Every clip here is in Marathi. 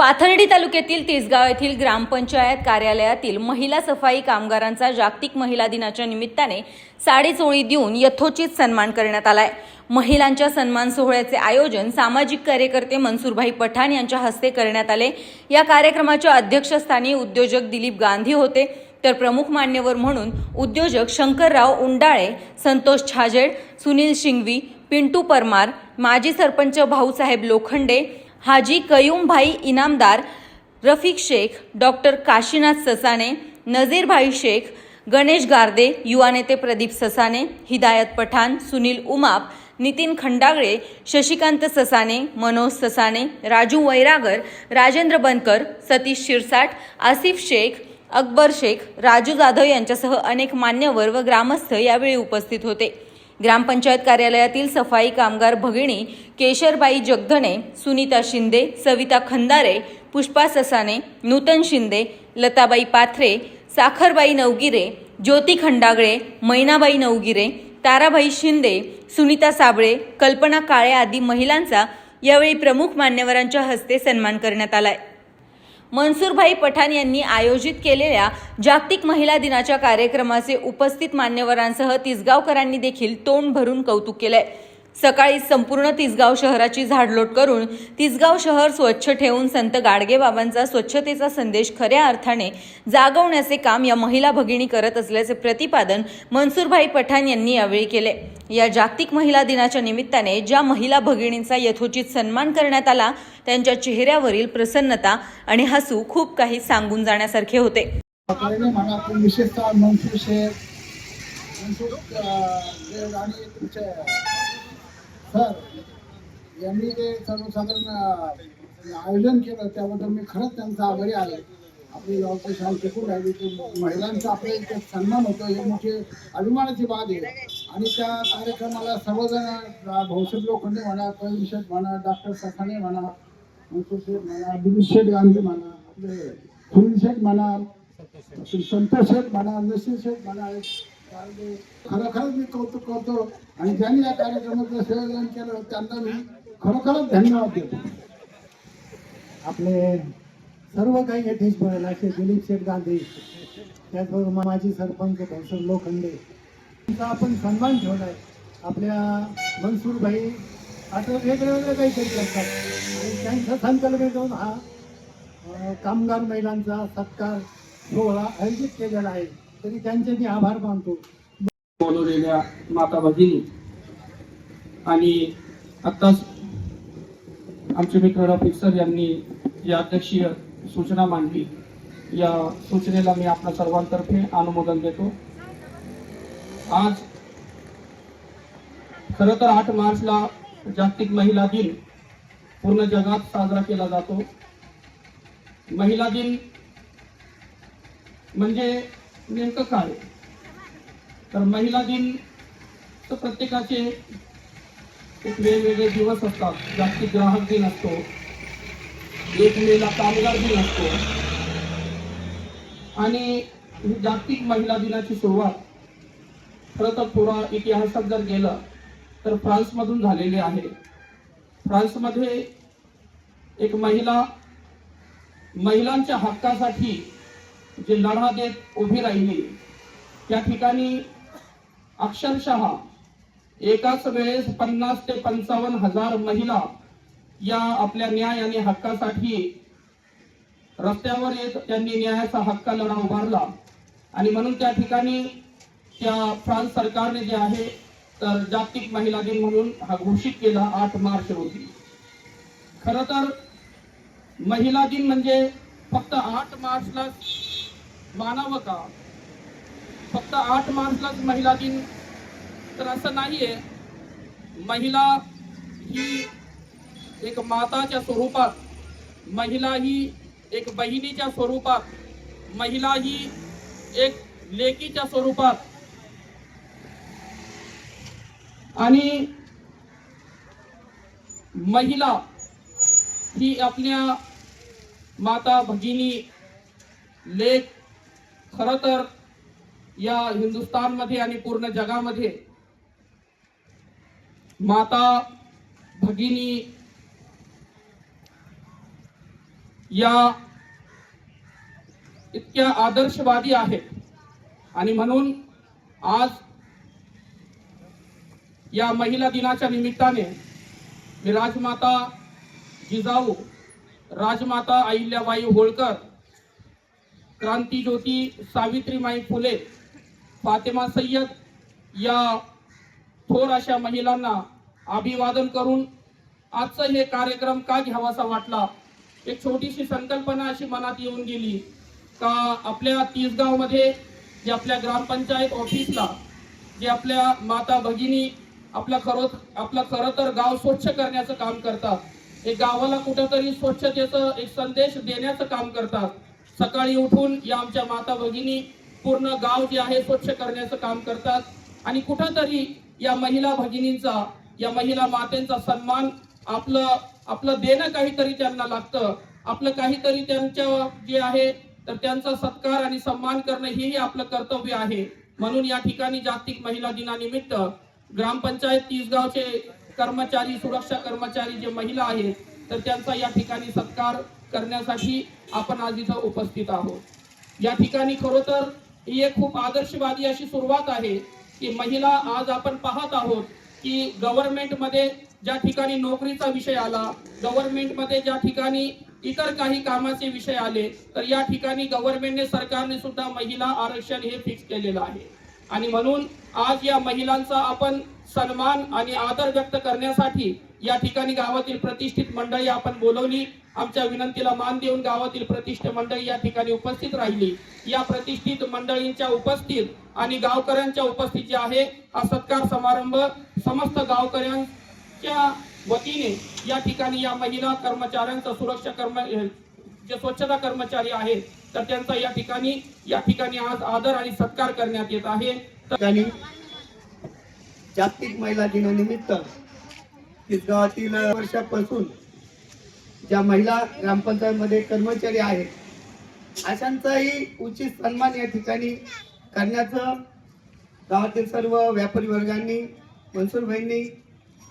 पाथर्डी तालुक्यातील तिसगाव येथील ग्रामपंचायत कार्यालयातील महिला सफाई कामगारांचा जागतिक महिला दिनाच्या निमित्ताने साडेचोळी देऊन यथोचित सन्मान करण्यात आलाय. महिलांच्या सन्मान सोहळ्याचे आयोजन सामाजिक कार्यकर्ते मनसूरभाई पठाण यांच्या हस्ते करण्यात आले. या कार्यक्रमाच्या अध्यक्षस्थानी उद्योजक दिलीप गांधी होते. तर प्रमुख मान्यवर म्हणून उद्योजक शंकरराव उंडाळे संतोष छाजेड सुनील शिंगवी पिंटू परमार माजी सरपंच भाऊसाहेब लोखंडे हाजी कयुमभाई इनामदार रफिक शेख डॉक्टर काशीनाथ ससाने नझीरभाई शेख गणेश गारदे युवा नेते प्रदीप ससाने हिदायत पठाण सुनील उमाप नितीन खंडागळे शशिकांत ससाने मनोज ससाने राजू वैरागर राजेंद्र बनकर सतीश शिरसाट आसिफ शेख अकबर शेख राजू जाधव यांच्यासह अनेक मान्यवर व ग्रामस्थ यावेळी उपस्थित होते. ग्रामपंचायत कार्यालयातील सफाई कामगार भगिनी केशरबाई जगधने सुनीता शिंदे सविता खंदारे पुष्पा ससाने नूतन शिंदे लताबाई पाथरे साखरबाई नवगिरे ज्योती खंडागळे मैनाबाई नवगिरे ताराबाई शिंदे सुनीता साबळे कल्पना काळे आदी महिलांचा यावेळी प्रमुख मान्यवरांच्या हस्ते सन्मान करण्यात आलाय. मनसूरभाई पठाण यांनी आयोजित केलेल्या जागतिक महिला दिनाच्या कार्यक्रमाचे उपस्थित मान्यवरांसह तिसगावकरांनी देखील तोंड भरून कौतुक केलंय. सकाळी संपूर्ण तिसगाव शहराची झाडलोट करून तिसगाव शहर स्वच्छ ठेवून संत गाडगेबाबांचा स्वच्छतेचा संदेश खऱ्या अर्थाने जागवण्याचे काम या महिला भगिनी करत असल्याचे प्रतिपादन मनसूरभाई पठाण यांनी यावेळी केले. या जागतिक महिला दिनाच्या निमित्ताने ज्या महिला भगिनींचा यथोचित सन्मान करण्यात आला त्यांच्या चेहऱ्यावरील प्रसन्नता आणि हसू खूप काही सांगून जाण्यासारखे होते. विशेषतः यांनी जे सर्वसाधारण आयोजन केलं त्याबद्दल मी खरंच त्यांचा आभारी आहे. आपली गावची शाल टिकून राहिली महिलांचा आपल्या इथे सन्मान होतो हे मोठे अभिमानाची बाब आहे. आणि त्या कार्यक्रमाला सर्वजण अं, भाऊसाहेब लोखंडे म्हणा कवीर शेठ म्हणा डॉक्टर सखाणे म्हणा शेठ म्हणा दिलीप शेठ गांधी म्हणा आपले सुनील शेठ म्हणा संतोष शेठ म्हणा नसीर शेठ म्हणा खरोखरच मी कौतुक करतो. आणि ज्यांनी या कार्यक्रमाचं संयोजन केलं त्यांना मी खरोखरच धन्यवाद देतो. आपले सर्व काही येथेच मिळेल असे दिलीप शेठ गांधी त्याचबरोबर माझी सरपंच भंसर लोखंडे त्यांचा आपण सन्मान ठेवलाय आपल्या मनसूरभाई आता वेगळे वेगळे करीत असतात आणि त्यांचा संकल्प घेऊन हा कामगार महिलांचा सत्कार सोहळा आयोजित केलेला आहे. तरी त्यांचे मी आभार मानतो. बोलवलेल्या माता भगिनी आणि आत्ताच आमचे मित्र रफिक सर यांनी जी अध्यक्षीय सूचना मांडली. या सूचनेला मी आपल्या सर्वांतर्फे अनुमोदन देतो. आज खरं तर आठ मार्चला जागतिक महिला दिन पूर्ण जगात साजरा केला जातो. महिला दिन म्हणजे नेमकं काय? तर महिला दिन तर प्रत्येकाचे एक वेगवेगळे दिवस असतात. जागतिक ग्राहक दिन असतो. एक मेला कामगार दिन असतो. आणि जागतिक महिला दिनाची सुरुवात खरं तर पुरा इतिहासात जर गेलं तर फ्रान्समधून झालेले आहे. फ्रान्समध्ये एक महिला महिलांच्या हक्कासाठी जे लढा देत उभी राहिली त्या ठिकाणी अक्षरशः एकाच वेळेस पन्नास ते पंचावन्न हजार महिला या आपल्या न्याय आणि हक्कासाठी रस्त्यावर येत त्यांनी न्यायाचा हक्का लढा उभारला. आणि म्हणून त्या ठिकाणी त्या फ्रान्स सरकारने जे आहे तर जागतिक महिला दिन म्हणून हा घोषित केला आठ मार्च रोजी. खर तर महिला दिन म्हणजे फक्त आठ मार्चला मानावं का? फक्त आठ मार्चलाच महिला दिन तर असं नाहीये. महिला ही एक माताच्या स्वरूपात महिला ही एक बहिणीच्या स्वरूपात महिला ही एक लेकीच्या स्वरूपात आणि महिला ही आपल्या माता भगिनी लेख खर तर या हिंदुस्थानमध्ये आणि पूर्ण जगामध्ये माता भगिनी या इतक्या आदर्शवादी आहेत. आणि म्हणून आज या महिला दिनाच्या निमित्ताने मी राजमाता जिजाऊ राजमाता अहिल्याबाई होळकर क्रांतीज्योती सावित्रीमाई फुले फातिमा सय्यद या थोर अशा महिलांना अभिवादन करून आजचा हे कार्यक्रम का घ्यावासा वाटला एक छोटीशी संकल्पना अशी मनात येऊन गेली का आपल्या तीसगावमध्ये जे आपल्या ग्रामपंचायत ऑफिसला जे आपल्या माता भगिनी आपलं खरो आपलं खरं तर गाव स्वच्छ करण्याचं काम करतात. एक गावाला कुठंतरी स्वच्छतेचं एक संदेश देण्याचं काम करतात. सकाळी उठून या आमच्या माता भगिनी पूर्ण गाव जे आहे स्वच्छ करण्याचं काम करतात. आणि कुठंतरी या महिला भगिनींचा या महिला मातेंचा सन्मान आपलं आपलं देणं काहीतरी त्यांना लागतं. आपलं काहीतरी त्यांच्या जे आहे तर त्यांचा सत्कार आणि सन्मान करणं हेही आपलं कर्तव्य आहे. म्हणून या ठिकाणी जागतिक महिला दिनानिमित्त ग्रामपंचायत तीसगावचे कर्मचारी सुरक्षा कर्मचारी जे महिला आहेत तर त्यांचा या ठिकाणी सत्कार करण्यासाठी आपण आज इथं उपस्थित आहोत. या ठिकाणी खरोतर ही एक खूप आदर्शवादी अशी सुरुवात आहे की महिला आज आपण पाहत आहोत की गव्हर्नमेंटमध्ये ज्या ठिकाणी नोकरीचा विषय आला गव्हर्नमेंटमध्ये ज्या ठिकाणी इतर काही कामाचे विषय आले तर या ठिकाणी गव्हर्नमेंटने सरकारने सुद्धा महिला आरक्षण हे फिक्स केलेलं आहे. आणि म्हणून आज या महिलांचा आपण सन्मान आणि आदर व्यक्त करण्यासाठी या ठिकाणी गावातील प्रतिष्ठित मंडळी आपण बोलवली. आमच्या विनंतीला मान देऊन गावातील प्रतिष्ठित मंडळी या ठिकाणी उपस्थित राहिली. या प्रतिष्ठित मंडळींच्या उपस्थित आणि गावकऱ्यांच्या उपस्थित जे आहे हा सत्कार समारंभ समस्त गावकऱ्यांच्या वतीने या ठिकाणी या महिला कर्मचाऱ्यांचा सुरक्षा कर्म जे स्वच्छता कर्मचारी आहेत तर त्यांचा या ठिकाणी या ठिकाणी आज आदर आणि सत्कार करण्यात येत आहे. जागतिक महिला दिनानिमित्त गावातील वर्षापासून ज्या महिला ग्रामपंचायतमध्ये कर्मचारी आहेत अशांचाही उचित सन्मान या ठिकाणी करण्याचं गावातील सर्व व्यापारी वर्गांनी मनसूरबाईंनी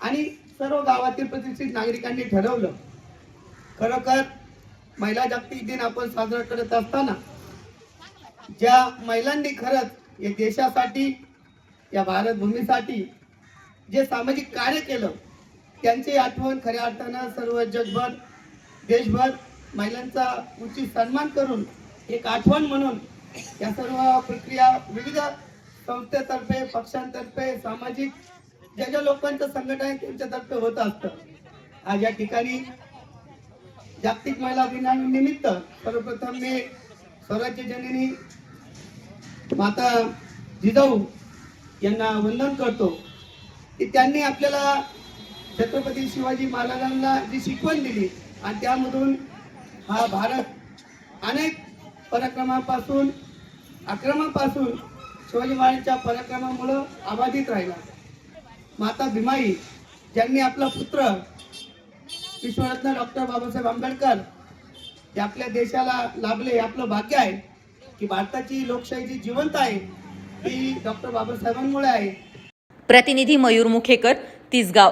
आणि सर्व गावातील प्रतिष्ठित नागरिकांनी ठरवलं. खरोखर महिला जागतिक दिन आपण साजरा करत असताना ज्या महिलांनी खरंच या देशासाठी या भारत भूमीसाठी जे सामाजिक कार्य केलं त्यांची आठवण खऱ्या अर्थानं सर्व जगभर देशभर महिलांचा उचित सन्मान करून एक आठवण म्हणून या सर्व प्रक्रिया विविध संस्थेतर्फे पक्षांतर्फे सामाजिक ज्या ज्या लोकांचं संघटन आहे त्यांच्यातर्फे होत असतं. आज या ठिकाणी जागतिक महिला दिनानिमित्त सर्वप्रथम मी स्वराज्य जननी माता जिजाऊ यांना वंदन करतो की त्यांनी आपल्याला छत्रपती शिवाजी महाराजांना जी शिकवण दिली आणि त्यामधून हा भारत अनेक पराक्रमापासून आक्रमापासून शिवाजी महाराजांच्या पराक्रमामुळं अबाधित राहिला. माता भीमाई ज्यांनी आपला पुत्र विश्वरत्न डॉक्टर बाबासाहेब आंबेडकर हे आपल्या देशाला लाभले हे आपलं भाग्य आहे की भारताची लोकशाही जी जिवंत आहे ती डॉक्टर बाबासाहेबांमुळे आहे. प्रतिनिधी मयूर मुखेकर तिसगाव.